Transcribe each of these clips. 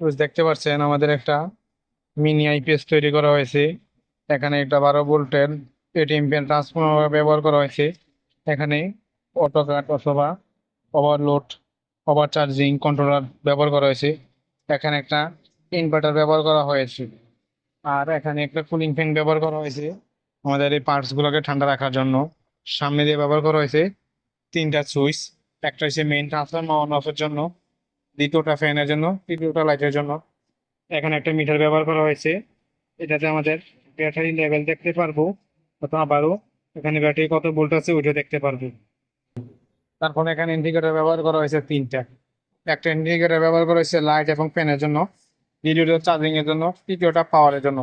দেখতে পাচ্ছেন আমাদের একটা মিনি আইপিএস তৈরি করা হয়েছে। এখানে একটা বারো ভোল্টের এটিএম পেন ট্রান্সফর্মার ব্যবহার করা হয়েছে। এখানে অটো কাট অথবা ওভারলোড ওভার চার্জিং কন্ট্রোলার ব্যবহার করা হয়েছে। এখানে একটা ইনভার্টার ব্যবহার করা হয়েছে। আর এখানে একটা কুলিং ফ্যান ব্যবহার করা হয়েছে আমাদের এই পার্টস গুলোকে ঠান্ডা রাখার জন্য। সামনে দিয়ে ব্যবহার করা হয়েছে তিনটা সুইচ একটা হচ্ছে মেইন ট্রান্সফর্মার অন অফের জন্য। দ্বিতীয়টা ফ্যানের জন্য, তৃতীয়টা লাইটের জন্য। এখানে একটা মিটার ব্যবহার করা হয়েছে। এটাতে আমাদের ব্যাটারি লেভেল দেখতে পারব অথবা আবারও। এখানে ব্যাটারি কত ভোল্ট আছে ওইটা দেখতে পারব। তারপরে এখানে ইন্ডিকেটর ব্যবহার করা হয়েছে তিনটা। একটা ইন্ডিকেটর ব্যবহার করা হয়েছে লাইট এবং ফ্যানের জন্য দ্বিতীয়টা চার্জিং এর জন্য, তৃতীয়টা পাওয়ারের জন্য।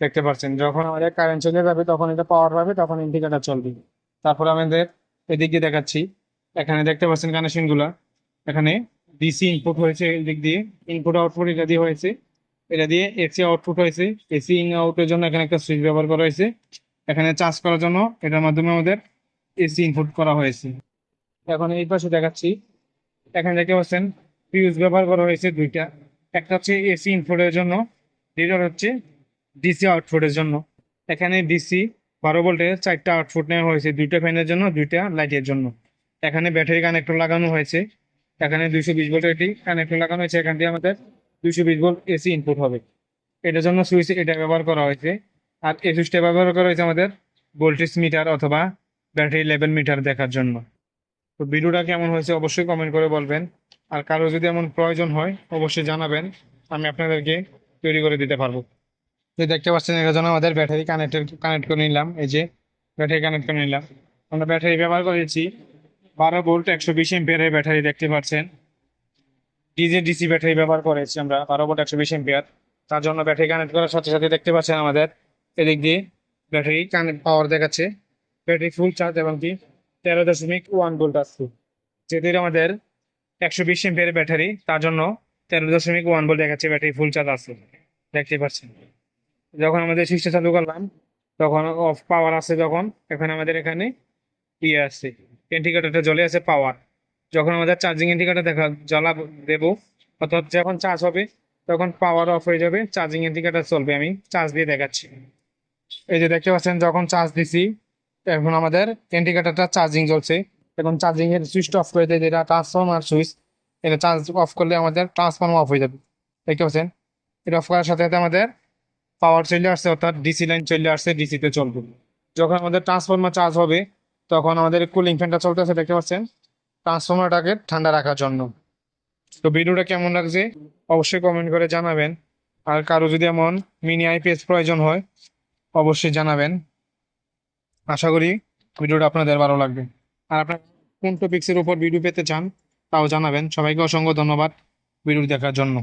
দেখতে পাচ্ছেন, যখন আমাদের কারেন্ট চলে যাবে, তখন এটা পাওয়ার পাবে, তখন ইন্ডিকেটর চলবে। তারপর আমাদের এদিকে দেখাচ্ছি। এখানে দেখতে পাচ্ছেন কানেকশনগুলা। এখানে ডিসি ইনপুট হয়েছে এদিক দিয়ে ইনপুট আউটপুট এটা দিয়ে হয়েছে। এটা দিয়ে এসি আউটপুট হয়েছে। এসি ইন আউটের জন্য এখানে একটা সুইচ ব্যবহার করা হয়েছে। এখানে চার্জ করার জন্য এটার মাধ্যমে আমাদের এসি ইনপুট করা হয়েছে। এখন এই পাশে দেখাচ্ছি। এখানে দেখতে পাচ্ছেন ফিউজ ব্যবহার করা হয়েছে দুইটা। একটা হচ্ছে এসি ইনপুটের জন্য, দ্বিতীয় হচ্ছে ডিসি আউটপুটের জন্য। এখানে ডিসি বারো ভোল্টের চারটা আউটপুট নেওয়া হয়েছে, দুইটা ফ্যানের জন্য, দুইটা লাইটের জন্য। এখানে ব্যাটারি কানেক্টর লাগানো হয়েছে। এখানে দুইশো বিশ ভোল্টের একটি কানেক্টর লাগানো হয়েছে, এখান দিয়ে আমাদের দুইশো বিশ ভোল্ট এসি ইনপুট হবে। এটার জন্য সুইচ এটা ব্যবহার করা হয়েছে। আর এই সুইচটা ব্যবহার করা হয়েছে আমাদের ভোল্টেজ মিটার অথবা ব্যাটারি লেভেল মিটার দেখার জন্য। তো ভিডিওটা কেমন হয়েছে অবশ্যই কমেন্ট করে বলবেন। আর কারও যদি এমন প্রয়োজন হয়, অবশ্যই জানাবেন। আমি আপনাদেরকে তৈরি করে দিতে পারব। তো দেখতে পাচ্ছেন এর জন্য আমাদের ব্যাটারি কানেক্টেড কানেক্ট করে নিলাম। এই যে ব্যাটারি কানেক্ট করে নিলাম। আমরা ব্যাটারি ব্যবহার করেছি বারো ভোল্ট, একশো বিশ এমপিয়ারের ব্যাটারি দেখতে পাচ্ছেন। ডিজে, ডিসি ব্যাটারি ব্যবহার করেছি আমরা, বারো ভোল্ট, একশো বিশ এমপিয়ার তার জন্য ব্যাটারি কানেক্ট করার সাথে সাথে দেখতে পাচ্ছেন আমাদের, এদিক দিয়ে ব্যাটারি কানেক্ট পাওয়ার দেখাচ্ছে। ব্যাটারি ফুল চার্জ এবং কি, তেরো দশমিক ওয়ান ভোল্ট আসছে যেহেতু আমাদের একশো বিশ এমপিয়ারের ব্যাটারি, তার জন্য তেরো দশমিক ওয়ান ভোল্ট দেখাচ্ছে, ব্যাটারি ফুল চার্জ আসছে দেখতে পাচ্ছেন। যখন আমাদের সুইচটা চালু করলাম, তখন অফ পাওয়ার আছে যখন, এখন আমাদের এখানে ইয়ে আছে। ইন্ডিকেটরটা জ্বলে আছে পাওয়ার যখন আমাদের চার্জিং ইন্ডিকেটর দেখা, জ্বলা দেবো, অর্থাৎ যখন চার্জ হবে, তখন পাওয়ার অফ হয়ে যাবে চার্জিং ইন্ডিকেটর চলবে। আমি চার্জ দিয়ে দেখাচ্ছি। এই যে দেখতে পাচ্ছেন, যখন চার্জ দিছি, এখন আমাদের ইন্ডিকেটরটা চার্জিং চলছে। এখন চার্জিং এর সুইচটা অফ করে দেয়, যেটা ট্রান্সফর্মার সুইচ এটা চার্জ অফ করলে আমাদের ট্রান্সফর্মার অফ হয়ে যাবে। দেখতে পাচ্ছেন? এটা অফ করার সাথে সাথে আমাদের পাওয়ার চলে আসছে, অর্থাৎ ডিসি লাইন চলে আসছে ডিসিতে চলবে। যখন আমাদের ট্রান্সফর্মার চার্জ হবে তখন আমাদের কুলিং ফ্যানটা চলতেছে, দেখতে পাচ্ছেন? ট্রান্সফর্মারটাকে ঠান্ডা রাখার জন্য। তো ভিডিওটা কেমন লাগছে? অবশ্যই কমেন্ট করে জানাবেন। আর কারও যদি এমন মিনি আইপিএস প্রয়োজন হয়, অবশ্যই জানাবেন। আশা করি ভিডিওটা আপনাদের ভালো লাগবে। আর আপনার কোন টপিক্সের উপর ভিডিও পেতে চান, তাও জানাবেন। সবাইকে অসংখ্য ধন্যবাদ ভিডিও দেখার জন্য।